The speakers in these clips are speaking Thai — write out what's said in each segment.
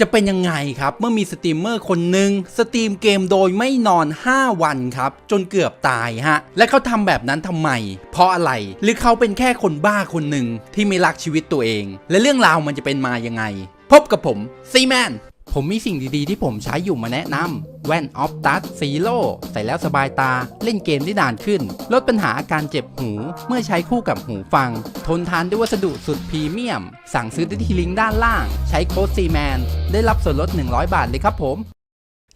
จะเป็นยังไงครับ เมื่อมีสตรีมเมอร์คนหนึ่งสตรีมเกมโดยไม่นอน 5 วันครับ จนเกือบตายฮะ และเขาทำแบบนั้นทำไม เพราะอะไรหรือเขาเป็นแค่คนบ้าคนหนึ่งที่ไม่รักชีวิตตัวเอง และเรื่องราวมันจะเป็นมายังไง พบกับผมซีแมน ผมมีสิ่งดีๆ ที่ผมใช้อยู่มาแนะนำแว่นออฟตัสซีโร่ใส่แล้วสบายตาเล่นเกมได้นานขึ้น ลดปัญหาอาการเจ็บหู เมื่อใช้คู่กับหูฟัง ทนทานด้วยวัสดุสุดพรีเมียม สั่งซื้อได้ที่ลิงก์ด้านล่าง ใช้โค้ดซีแมนได้รับส่วนลด 100 บาทเลยครับผม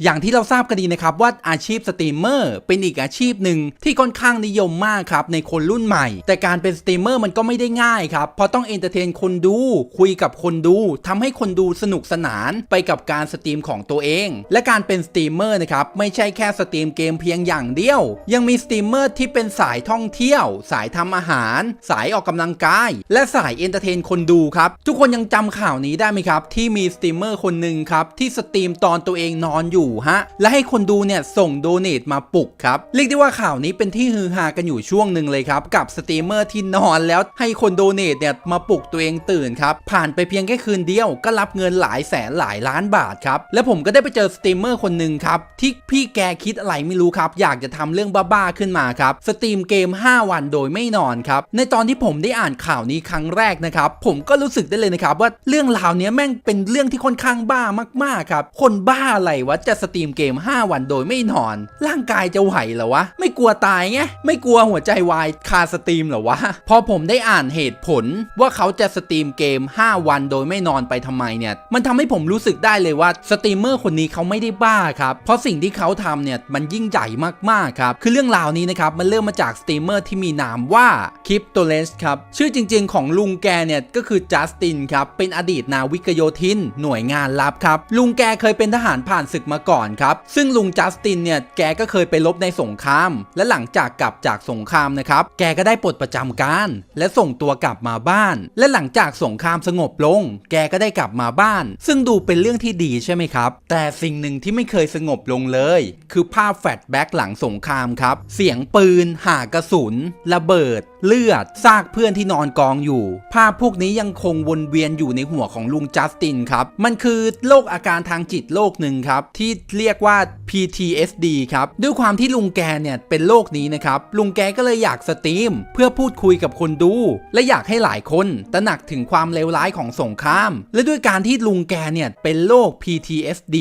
อย่างที่เราทราบกันดีนะครับว่าอาชีพสตรีมเมอร์เป็นอีกอาชีพหนึ่งที่ค่อนข้างนิยมมากครับในคนรุ่นใหม่ แต่การเป็นสตรีมเมอร์มันก็ไม่ได้ง่ายครับเพราะต้องเอนเตอร์เทนคนดู คุยกับคนดูทำให้คนดูสนุกสนานไปกับการสตรีมของตัวเอง และการเป็นสตรีมเมอร์นะครับไม่ใช่แค่สตรีมเกมเพียงอย่างเดียว ยังมีสตรีมเมอร์ที่เป็นสายท่องเที่ยว สายทำอาหาร สายออกกำลังกาย และสายเอนเตอร์เทนคนดูครับทุกคนยังจำข่าวนี้ได้ไหมครับที่มีสตรีมเมอร์คนหนึ่งครับที่สตรีมตอนตัวเองนอนอยู่ฮะ และให้คนดูเนี่ยส่งโดเนทมาปลุกครับ เรียกได้ว่าข่าวนี้เป็นที่ฮือฮากันอยู่ช่วงหนึ่งเลยครับ กับสตรีมเมอร์ที่นอนแล้วให้คนโดเนทเนี่ยมาปลุกตัวเองตื่นครับผ่านไปเพียงแค่คืนเดียวก็รับเงินหลายแสนหลายล้านบาทครับและผมก็ได้ไปเจอสตรีมเมอร์คนหนึ่งครับที่พี่แกคิดอะไรไม่รู้ครับ อยากจะทำเรื่องบ้าๆขึ้นมาครับสตรีมเกม 5 วันโดยไม่นอนครับในตอนที่ผมได้อ่านข่าวนี้ครั้งแรกนะครับผมก็รู้สึกได้เลยนะครับว่าเรื่องราวนี้แม่งเป็นเรื่องที่ค่อนข้างบ้ามากๆครับคนบ้าอะไรวะจะสตรีมเกม 5 วันโดยไม่นอน ร่างกายจะไหวเหรอวะ ไม่กลัวตายไงไม่กลัวหัวใจวายคาสตรีมเหรอวะ พอผมได้อ่านเหตุผลว่าเขาจะสตรีมเกม 5 วันโดยไม่นอนไปทำไมเนี่ย มันทำให้ผมรู้สึกได้เลยว่าสตรีมเมอร์คนนี้เขาไม่ได้บ้าครับ เพราะสิ่งที่เขาทำเนี่ยมันยิ่งใหญ่มากๆครับ คือเรื่องราวนี้นะครับมันเริ่มมาจากสตรีมเมอร์ที่มีนามว่าคริปโตเลสครับ ชื่อจริง ๆ ของลุงแกเนี่ยก็คือจัสตินครับ เป็นอดีตนาวิกโยธิน หน่วยงานลับครับ ลุงแกเคยเป็นทหารผ่านศึกมาก่อนครับ ซึ่งลุงจัสตินเนี่ยแกก็เคยไปรบในสงคราม และหลังจากกลับจากสงครามนะครับแกก็ได้ปลดประจำการ และส่งตัวกลับมาบ้าน และหลังจากสงครามสงบลง แกก็ได้กลับมาบ้าน ซึ่งดูเป็นเรื่องที่ดีใช่ไหมครับ แต่สิ่งหนึ่งที่ไม่เคยสงบลงเลย คือภาพแฟลชแบ็กหลังสงครามครับเสียงปืน หากระสุน ระเบิด เลือด ซากเพื่อนที่นอนกองอยู่ ภาพพวกนี้ยังคงวนเวียนอยู่ในหัวของลุงจัสตินครับ มันคือโรคอาการทางจิตโรคหนึ่งครับ ที่เรียกว่า PTSD ครับ ด้วยความที่ลุงแกเนี่ยเป็นโรคนี้นะครับ ลุงแกก็เลยอยากสตรีม เพื่อพูดคุยกับคนดู และอยากให้หลายคนตระหนักถึงความเลวร้ายของสงคราม และด้วยการที่ลุงแกเนี่ยเป็นโรค PTSD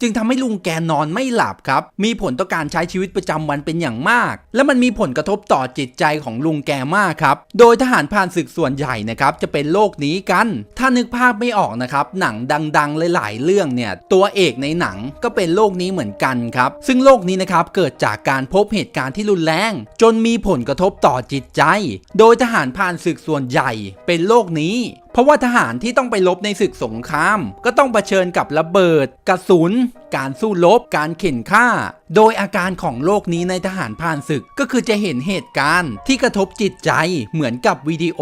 จึงทำให้ลุงแกนอนไม่หลับครับ มีผลต่อการใช้ชีวิตประจำวันเป็นอย่างมาก และมันมีผลกระทบต่อจิตใจของลุงแกมาครับ โดยทหารผ่านศึกส่วนใหญ่นะครับจะเป็นโลกนี้กัน ถ้านึกภาพไม่ออกนะครับ หนังดังๆหลายๆเรื่องเนี่ยตัวเอกในหนังก็เป็นโลกนี้เหมือนกันครับ ซึ่งโลกนี้นะครับเกิดจากการพบเหตุการณ์ที่รุนแรง จนมีผลกระทบต่อจิตใจ โดยทหารผ่านศึกส่วนใหญ่เป็นโลกนี้ เพราะว่าทหารที่ต้องไปรบในศึกสงคราม ก็ต้องเผชิญกับระเบิด กระสุน การสู้รบ การเข็นฆ่า โดยอาการของโรคนี้ในทหารผ่านศึกก็คือจะเห็นเหตุการณ์ที่กระทบจิตใจเหมือนกับวิดีโอ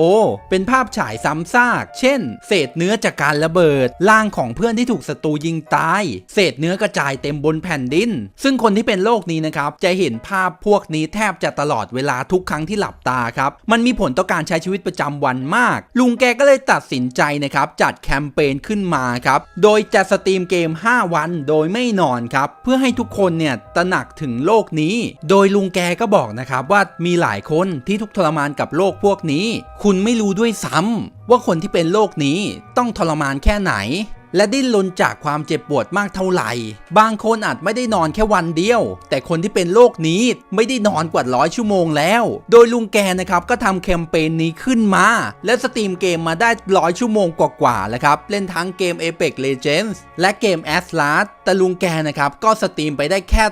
เป็นภาพฉายซ้ำซาก เช่น เศษเนื้อจากการระเบิดร่างของเพื่อนที่ถูกศัตรูยิงตาย เศษเนื้อกระจายเต็มบนแผ่นดิน ซึ่งคนที่เป็นโรคนี้นะครับจะเห็นภาพพวกนี้แทบจะตลอดเวลาทุกครั้งที่หลับตาครับมันมีผลต่อการใช้ชีวิตประจำวันมาก ลุงแกก็เลยตัดสินใจนะครับจัดแคมเปญขึ้นมาครับ โดยจะสตรีมเกม 5 วันโดยไม่นอนครับ เพื่อให้ทุกคนเนี่ยตระหนักถึงโลกนี้ โดยลุงแกก็บอกนะครับว่ามีหลายคนที่ทุกทรมานกับโลกพวกนี้ คุณไม่รู้ด้วยซ้ำว่าคนที่เป็นโลกนี้ต้องทรมานแค่ไหน และดิ้นรนจากความเจ็บปวดมากเท่าไหร่ บางคนอาจไม่ได้นอนแค่วันเดียว แต่คนที่เป็นโรคนี้ไม่ได้นอนกว่าร้อยชั่วโมงแล้ว โดยลุงแกนะครับก็ทำแคมเปญนี้ขึ้นมา และสตรีมเกมมาได้ร้อยชั่วโมงกว่าๆแล้วครับ เล่นทั้งเกม Apex Legends และเกม a s l a s แต่ลุงแกนะครับก็สตรีมไปได้แค่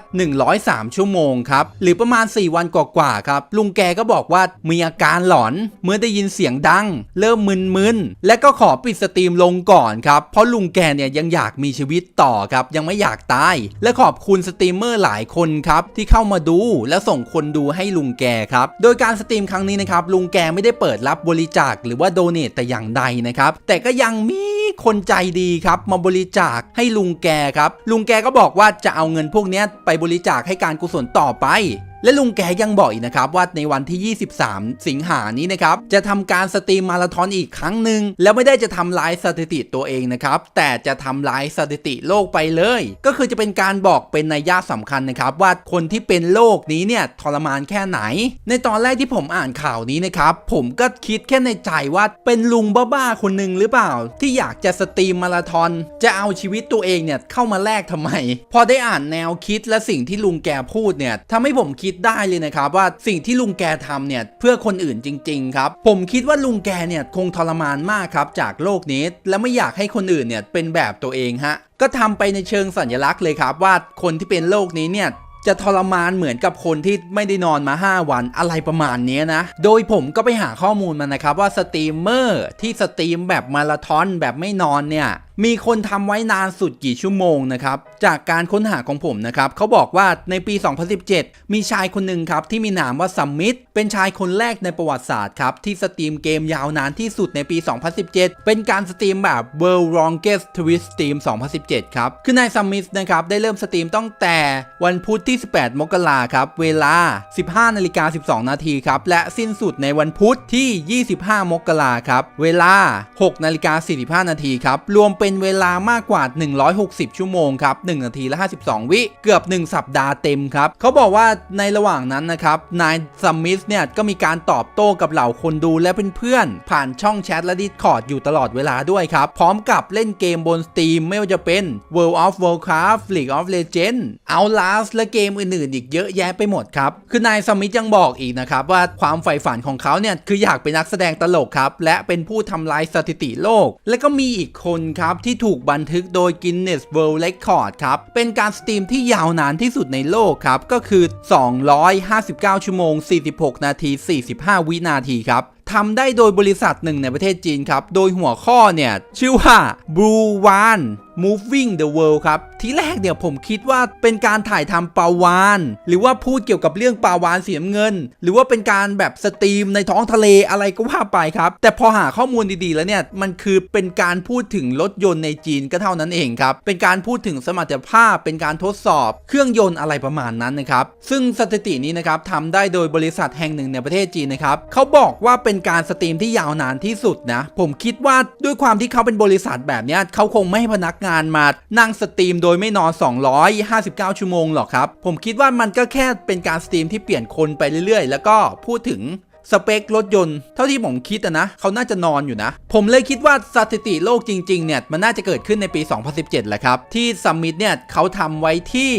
103 ชั่วโมงครับ หรือประมาณ 4 วันกว่าๆครับ ลุงแกก็บอกว่ามีอาการหลอน เมื่อได้ยินเสียงดัง เริ่มมึนๆและก็ขอปิดสตรีมลงก่อนครับเพราะลุงแกเนี่ยยังอยากมีชีวิตต่อครับยังไม่อยากตาย และขอบคุณสตรีมเมอร์หลายคนครับที่เข้ามาดูและส่งคนดูให้ลุงแกครับโดยการสตรีมครั้งนี้นะครับลุงแกไม่ได้เปิดรับบริจาคหรือว่าโดเนตแต่อย่างใดนะครับแต่ก็ยังมีคนใจดีครับมาบริจาคให้ลุงแกครับลุงแกก็บอกว่าจะเอาเงินพวกนี้ไปบริจาคให้การกุศลต่อไป และลุงแกยังบอกอีกนะครับว่าในวันที่ 23 สิงหานี้นะครับจะทำการสตรีมมาราธอนอีกครั้งหนึ่งแล้วไม่ได้จะทำลายสถิติตัวเองนะครับแต่จะทำลายสถิติโลกไปเลย ก็คือจะเป็นการบอกเป็นนัยยะสำคัญนะครับว่าคนที่เป็นโรคนี้เนี่ยทรมานแค่ไหน ในตอนแรกที่ผมอ่านข่าวนี้นะครับผมก็คิดแค่ในใจว่าเป็นลุงบ้าๆคนหนึ่งหรือเปล่า ที่อยากจะสตรีมมาราธอนจะเอาชีวิตตัวเองเนี่ยเข้ามาแลกทำไม พอได้อ่านแนวคิดและสิ่งที่ลุงแกพูดเนี่ยทำให้ผมคิดได้เลยนะครับว่าสิ่งที่ลุงแกทำเนี่ยเพื่อคนอื่นจริง ๆ ครับ ผมคิดว่าลุงแกเนี่ยคงทรมานมากครับจากโลกนี้และไม่อยากให้คนอื่นเนี่ยเป็นแบบตัวเองฮะก็ทำไปในเชิงสัญลักษณ์เลยครับว่าคนที่เป็นโรคนี้เนี่ยจะทรมานเหมือนกับคนที่ไม่ได้นอนมา 5 วันอะไรประมาณนี้นะ โดยผมก็ไปหาข้อมูลมานะครับว่าสตรีมเมอร์ที่สตรีมแบบมาราธอนแบบไม่นอนเนี่ยมีคนทำไว้นานสุดกี่ชั่วโมงนะครับ จากการค้นหาของผมนะครับเขาบอกว่าในปี 2017 มีชายคนหนึ่งครับที่มีนามว่าซัมมิตเป็นชายคนแรกในประวัติศาสตร์ครับที่สตรีมเกมยาวนานที่สุดในปี 2017 เป็นการสตรีมแบบ World Longest Twist Stream 2017 ครับ คือนายซัมมิตนะครับได้เริ่มสตรีมตั้งแต่วันพุธที่ 18 มกราครับ เวลา 15นาฬิกา12 นาทีครับ และสิ้นสุดในวันพุธที่ 25 มกราครับ เวลา 6นาฬิกา45 นาทีครับ รวมเป็นเวลามากกว่า 160 ชั่วโมงครับ1นาทีและ 52 วิ เกือบ 1 สัปดาห์เต็มครับ เขาบอกว่าในระหว่างนั้นนะครับ นายซัมมิสเนี่ยก็มีการตอบโต้กับเหล่าคนดูและเพื่อนๆ ผ่านช่องแชทและ Discord อยู่ตลอดเวลาด้วยครับ พร้อมกับเล่นเกมบน Steam ไม่ว่าจะเป็น World of Warcraft League of Legends Outlast และเกมอื่นๆ อีกเยอะแยะไปหมดครับ คือนายสมิธยังบอกอีกนะครับว่าความใฝ่ฝันของเขาเนี่ยคืออยากเป็นนักแสดงตลกครับและเป็นผู้ทำลายสถิติโลก และก็มีอีกคนครับที่ถูกบันทึกโดย Guinness World Record ครับ เป็นการสตรีมที่ยาวนานที่สุดในโลกครับ ก็คือ 259 ชั่วโมง 46 นาที 45 วินาทีครับทำได้โดยบริษัทหนึ่งในประเทศจีนครับ โดยหัวข้อเนี่ย ชื่อว่า Blue One Moving the World ครับ ทีแรกเนี่ยผมคิดว่าเป็นการถ่ายทำปาวาน หรือว่าพูดเกี่ยวกับเรื่องปาวานเสีน้ำเงิน หรือว่าเป็นการแบบสตรีมในท้องทะเลอะไรก็ว่าไปครับ แต่พอหาข้อมูลดีๆแล้วเนี่ย มันคือเป็นการพูดถึงรถยนต์ในจีนก็เท่านั้นเองครับ เป็นการพูดถึงสมรรถภาพ เป็นการทดสอบ เครื่องยนต์อะไรประมาณนั้นนะครับ ซึ่งสถิตินี้นะครับทำได้โดยบริษัทแห่งหนึ่งในประเทศจีนนะครับเขาบอกว่าเป็นการสตรีมที่ยาวนานที่สุดนะ ผมคิดว่าด้วยความที่เขาเป็นบริษัทแบบนี้เขาคงไม่ให้พนักงานมานั่งสตรีมโดยไม่นอน 259 ชั่วโมงหรอกครับ ผมคิดว่ามันก็แค่เป็นการสตรีมที่เปลี่ยนคนไปเรื่อยๆ แล้วก็พูดถึง สเปครถยนต์เท่าที่ผมคิดนะเขาน่าจะนอนอยู่นะ ผมเลยคิดว่าสถิติโลกจริงๆเนี่ยมันน่าจะเกิดขึ้นในปี 2017แหละครับ ที่ซัมมิตเนี่ยเขาทำไว้ที่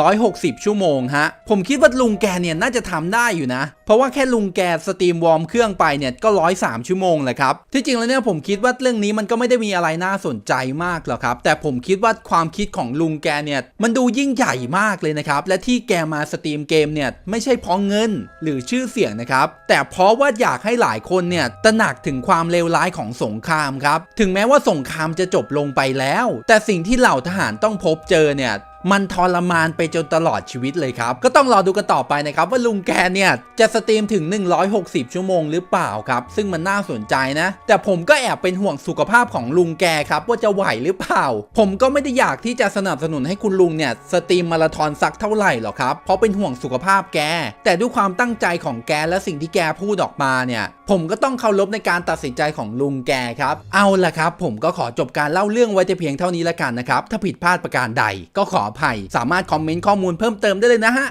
160 ชั่วโมงฮะ ผมคิดว่าลุงแกเนี่ยน่าจะทำได้อยู่นะ เพราะว่าแค่ลุงแกสตรีมวอร์มเครื่องไปเนี่ยก็103ชั่วโมงแหละครับที่จริงแล้วเนี่ยผมคิดว่าเรื่องนี้มันก็ไม่ได้มีอะไรน่าสนใจมากหรอกครับ แต่ผมคิดว่าความคิดของลุงแกเนี่ยมันดูยิ่งใหญ่มากเลยนะครับและที่แกมาสตรีมเกมเนี่ยไม่ใช่เพราะเงินหรือชื่อเสียงนะครับแต่เพราะว่าอยากให้หลายคนเนี่ยตระหนักถึงความเลวร้ายของสงครามครับ ถึงแม้ว่าสงครามจะจบลงไปแล้ว แต่สิ่งที่เหล่าทหารต้องพบเจอเนี่ย มันทรมานไปจนตลอดชีวิตเลยครับ ก็ต้องรอดูกันต่อไปนะครับ ว่าลุงแกเนี่ย จะสตรีมถึง 160 ชั่วโมงหรือเปล่าครับ ซึ่งมันน่าสนใจนะ แต่ผมก็แอบเป็นห่วงสุขภาพของลุงแกครับ ว่าจะไหวหรือเปล่า ผมก็ไม่ได้อยากที่จะสนับสนุนให้คุณลุงเนี่ยสตรีมมาราธอนสักเท่าไหร่หรอกครับ เพราะเป็นห่วงสุขภาพแก แต่ด้วยความตั้งใจของแกและสิ่งที่แกพูดออกมาเนี่ยผมก็ต้องเคารพในการตัดสินใจของลุงแกครับ เอาละครับ ผมก็ขอจบการเล่าเรื่องไว้แต่เพียงเท่านี้ละกันนะครับ ถ้าผิดพลาดประการใดก็ขออภัย สามารถคอมเมนต์ข้อมูลเพิ่มเติมได้เลยนะฮะ